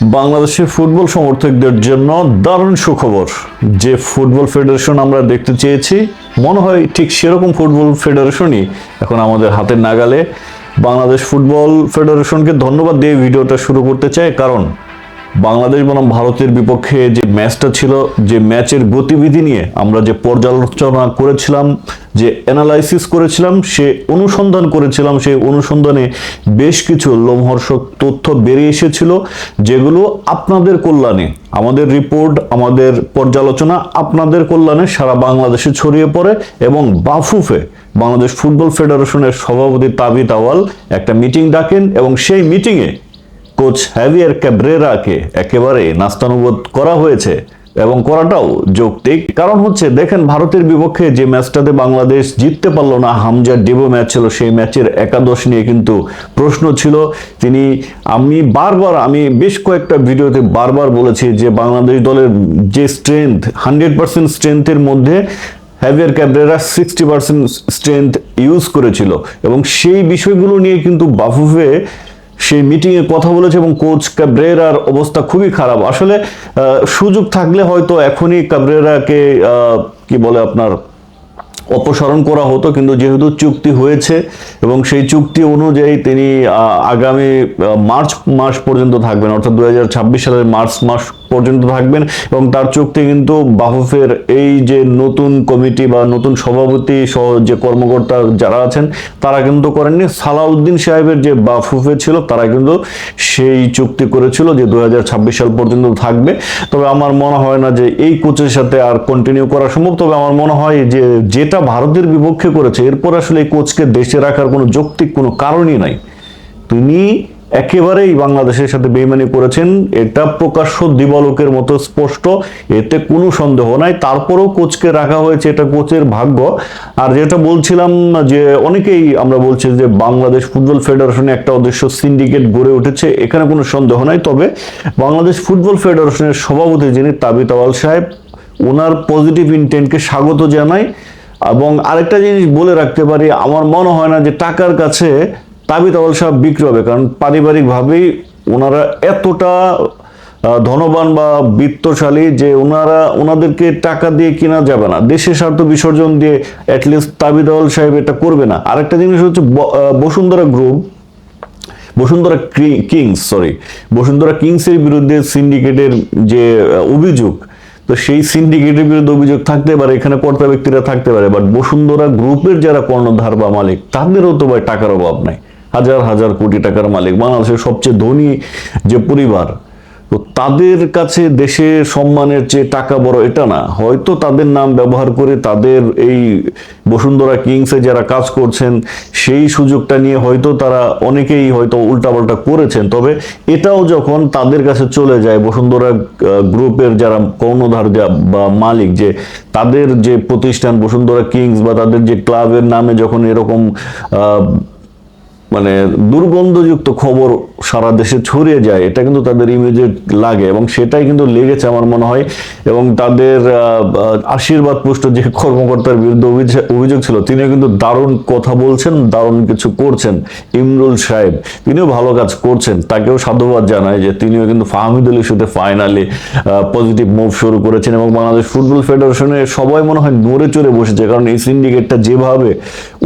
বাংলাদেশের ফুটবল সমর্থকদের জন্য দারুণ সুখবর। যে ফুটবল ফেডারেশন আমরা দেখতে চেয়েছি, মনে হয় ঠিক সেরকম ফুটবল ফেডারেশনই এখন আমাদের হাতের নাগালে। বাংলাদেশ ফুটবল ফেডারেশনকে ধন্যবাদ দিয়ে ভিডিওটা শুরু করতে চাই, কারণ বাংলাদেশ বনাম ভারতের বিপক্ষে যে ম্যাচটা ছিল, যে ম্যাচের গতিবিধি নিয়ে আমরা যে পর্যালোচনা করেছিলাম, যে অ্যানালাইসিস করেছিলাম, সে অনুসন্ধান করেছিলাম, সেই অনুসন্ধানে বেশ কিছু লোমহর্ষক তথ্য বেরিয়ে এসেছিল, যেগুলো আপনাদের কল্যাণে, আমাদের রিপোর্ট আমাদের পর্যালোচনা আপনাদের কল্যাণে সারা বাংলাদেশে ছড়িয়ে পড়ে এবং বাফুফে বাংলাদেশ ফুটবল ফেডারেশনের সভাপতি তাবিত আওয়াল একটা মিটিং ডাকেন এবং সেই মিটিংয়ে কোচ হ্যাভিয়ার ক্যাব্রেরাকে একেবারে নাস্তানুবোধ করা হয়েছে এবং করাটাও যৌক্তিক। কারণ হচ্ছে, দেখেন, ভারতের বিপক্ষে যে ম্যাচটাতে বাংলাদেশ জিততে পারল না হামজার ডেবো ম্যাচ ছিল, সেই ম্যাচের একাদশ নিয়ে কিন্তু প্রশ্ন ছিল। তিনি, আমি বারবার, আমি বেশ কয়েকটা ভিডিওতে বারবার বলেছি যে বাংলাদেশ দলের যে স্ট্রেংথ হান্ড্রেড পার্সেন্ট স্ট্রেংথের মধ্যে Javier Cabrera sixty percent strength use করেছিল। এবং সেই বিষয়গুলো নিয়ে কিন্তু বাফুফে সেই মিটিংয়ে কথা বলেছে এবং কোচ ক্যাব্রেরার অবস্থা খুবই খারাপ। আসলে সুযোগ থাকলে হয়তো এখনই ক্যাব্রেরাকে কি বলে আপনার অপসারণ করা হতো, কিন্তু যেহেতু চুক্তি হয়েছে এবং সেই চুক্তি অনুযায়ী তিনি আগামী মার্চ মাস পর্যন্ত থাকবেন, অর্থাৎ দু হাজার ছাব্বিশ সালের মার্চ মাস পর্যন্ত থাকবেন এবং তার চুক্তি কিন্তু বাফুফের এই যে নতুন কমিটি বা নতুন সভাপতি সহ যে কর্মকর্তা যারা আছেন, তারা কিন্তু করেননি। সালাউদ্দিন সাহেবের যে বাফুফে ছিল, তারা কিন্তু সেই চুক্তি করেছিল যে দু হাজার ছাব্বিশ সাল পর্যন্ত থাকবে। তবে আমার মনে হয় না যে এই কোচের সাথে আর কন্টিনিউ করা সম্ভব। তবে আমার মনে হয় যে যেটা ভারতের বিপক্ষে করেছে, এরপর আসলে এই কোচকে দেশে রাখার কোনো যৌক্তিক কোনো কারণই নাই। তিনি একেবারেই বাংলাদেশের সাথে বেইমানি করেছেন, এটা প্রকাশ্য দিবালোকের মতো স্পষ্ট, এতে কোনো সন্দেহ নাই। তারপরেও কোচকে রাখা হয়েছে, এটা কোচের ভাগ্য। আর যেটা বলছিলাম যে অনেকেই আমরা বলছি যে বাংলাদেশ ফুটবল ফেডারেশনে একটা অদৃশ্য সিন্ডিকেট গড়ে উঠেছে, এখানে কোনো সন্দেহ নাই। তবে বাংলাদেশ ফুটবল ফেডারেশনের সভাপতি যিনি তাবিত আওয়াল সাহেব, ওনার পজিটিভ ইন্টেন্টকে স্বাগত জানাই এবং আরেকটা জিনিস বলে রাখতে পারি, আমার মনে হয় না যে টাকার কাছে তাবিত আওয়াল সাহেব বিক্রি হবে, কারণ পারিবারিকভাবেই ওনারা এতটা ধনবান বা বিত্তশালী যে ওনারা, ওনাদেরকে টাকা দিয়ে কেনা যাবে না। দেশের স্বার্থ বিসর্জন দিয়ে অ্যাটলিস্ট তাবিত আওয়াল সাহেব এটা করবে না। আরেকটা জিনিস হচ্ছে Bashundhara group, Bashundhara kings sorry Bashundhara কিংসের বিরুদ্ধে সিন্ডিকেটের যে অভিযোগ তো সেই সিন্ডিকেটের বিরুদ্ধে অভিযোগ থাকতে পারে, এখানে কর্তা ব্যক্তিরা থাকতে পারে বাট বসুন্ধরা গ্রুপের যারা কর্ণধার বা মালিক, তাদেরও তো ভাই টাকার অভাব নাই। হাজার হাজার কোটি টাকার মালিক। বাংলাদেশের সবচেয়ে ধনী যে পরিবার তো তাদের কাছে দেশে সম্মানের চেয়ে টাকা বড় এটা না, হয়তো তাদের নাম ব্যবহার করে তাদের এই বসুন্ধরা কিংসে যারা কাজ করছেন, সেই সুযোগটা নিয়ে হয়তো তারা অনেকেই হয়তো উল্টাপাল্টা করেছেন। তবে এটাও যখন তাদের কাছে চলে যায়, বসুন্ধরা গ্রুপের যারা কর্ণধার যা- বা মালিক, যে তাদের যে প্রতিষ্ঠান বসুন্ধরা কিংস বা তাদের যে ক্লাবের নামে যখন এরকম মানে দুর্গন্ধযুক্ত খবর সারা দেশে ছড়িয়ে যায়, এটা কিন্তু তাদের ইমেজে লাগে এবং সেটাই কিন্তু লেগেছে আমার মনে হয় এবং তাদের আশীর্বাদ পুষ্ট যে কর্মকর্তার বিরুদ্ধে অভিযোগ- অভিযোগ ছিল, তিনিও কিন্তু দারুণ কথা বলছেন, দারুণ কিছু করছেন। ইমরুল সাহেব, তিনিও ভালো কাজ করছেন, তাকেও সাধুবাদ জানায় যে তিনিও কিন্তু ফাহমিদুল ইস্যুতে ফাইনালি পজিটিভ মুভ শুরু করেছেন এবং বাংলাদেশ ফুটবল ফেডারেশনে সবাই মনে হয় নড়ে চড়ে বসেছে, কারণ এই সিন্ডিকেটটা যেভাবে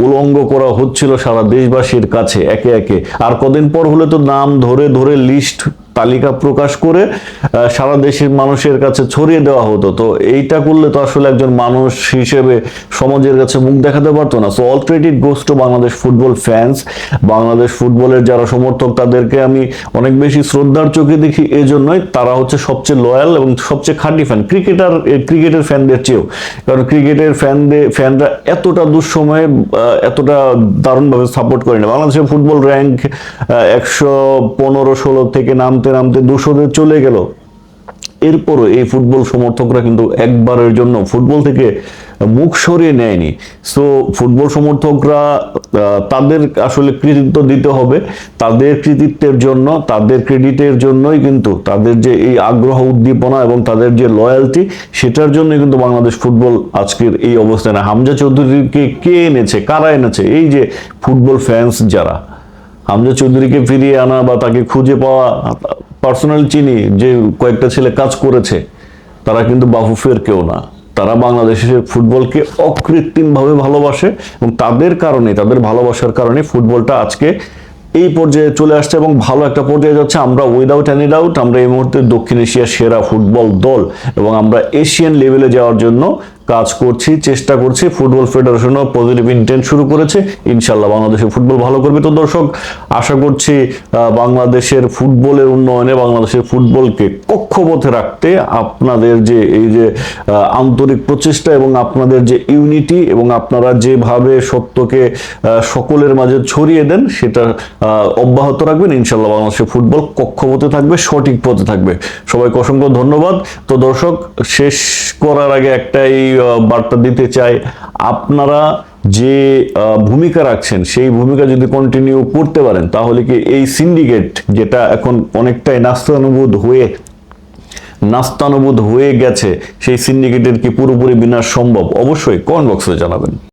উলঙ্গ করা হচ্ছিল সারা দেশবাসীর কাছে একে একে। আর কদিন পর হলে তো নাম ধরে ধরে লিস্ট তালিকা প্রকাশ করে সারা দেশের মানুষের কাছে ছড়িয়ে দেওয়া হতো। তো এইটা করলে তো আসলে একজন মানুষ হিসেবে সমাজের কাছে মুখ দেখাতে পারতো না। So all credit goes to Bangladesh football fans Bangladesh ফুটবলের যারা সমর্থক, তাদেরকে আমি অনেক বেশি শ্রদ্ধার চোখে দেখি এই জন্যই তারা হচ্ছে সবচেয়ে লয়াল এবং সবচেয়ে খাঁটি ফ্যান ক্রিকেটার ক্রিকেটের ফ্যানদের চেয়েও। কারণ ক্রিকেটের ফ্যানদের ফ্যানরা এতটা দুঃসময়ে এতটা দারুণভাবে সাপোর্ট করে না বাংলাদেশের ফুটবল র্যাঙ্ক একশো পনেরো, ষোলো থেকে নামতে নামতে দুশোতে চলে গেল। এরপরও এই ফুটবল সমর্থকরা কিন্তু একবারের জন্য ফুটবল থেকে মুখ সরিয়ে নেয়নি। সো ফুটবল সমর্থকরা তাদের আসলে কৃতিত্ব দিতে হবে। তাদের কৃতিত্বের জন্য, তাদের ক্রেডিটের জন্যই কিন্তু তাদের যে এই আগ্রহ, উদ্দীপনা এবং তাদের যে লয়্যালটি সেটার জন্যই কিন্তু বাংলাদেশ ফুটবল আজকের এই অবস্থানে। হামজা চৌধুরীকে কে এনেছে? কারা এনেছে? এই যে ফুটবল ফ্যান্স যারা। হামজা চৌধুরীকে ফিরিয়ে আনা বা তাকে খুঁজে পাওয়া পার্সোনালি চিনি যে কয়েকটা ছেলে কাজ করেছে, তারা কিন্তু বাফুফের কেউ না। তারা বাংলাদেশের ফুটবলকে অকৃত্রিমভাবে ভালোবাসে এবং তাদের কারণে, তাদের ভালোবাসার কারণে ফুটবলটা আজকে এই পর্যায়ে চলে আসছে এবং ভালো একটা পর্যায়ে যাচ্ছে। আমরা উইদাউট এনি ডাউট আমরা এই মুহূর্তে দক্ষিণ এশিয়ার সেরা ফুটবল দল এবং আমরা এশিয়ান লেভেলে যাওয়ার জন্য কাজ করছি চেষ্টা করছি। ফুটবল ফেডারেশনও পজিটিভ ইন্টেন্ট শুরু করেছে। ইনশাল্লাহ বাংলাদেশের ফুটবল ভালো করবে। তো দর্শক আশা করছি বাংলাদেশের ফুটবলের উন্নয়নে বাংলাদেশের ফুটবলকে কক্ষপথে রাখতে আপনাদের যে এই যে আন্তরিক প্রচেষ্টা এবং আপনাদের যে ইউনিটি এবং আপনারা যেভাবে সত্যকে সকলের মাঝে ছড়িয়ে দেন সেটা অব্যাহত রাখবেন। ইনশাল্লাহ বাংলাদেশের ফুটবল কক্ষপথে থাকবে সঠিক পথে থাকবে। সবাইকে অসংখ্য ধন্যবাদ। তো দর্শক শেষ করার আগে একটাই আহ, বার্তা দিতে চাই, আপনারা যে ভূমিকা রাখছেন, সেই ভূমিকা যদি কন্টিনিউ করতে পারেন, তাহলে কি এই সিন্ডিকেট যেটা এখন অনেকটাই নাস্তানুবোধ হয়ে নাস্তানুবোধ হয়ে গেছে, সেই সিন্ডিকেটের কি পুরোপুরি বিনাশ সম্ভব? অবশ্যই কমেন্ট বক্সে জানাবেন।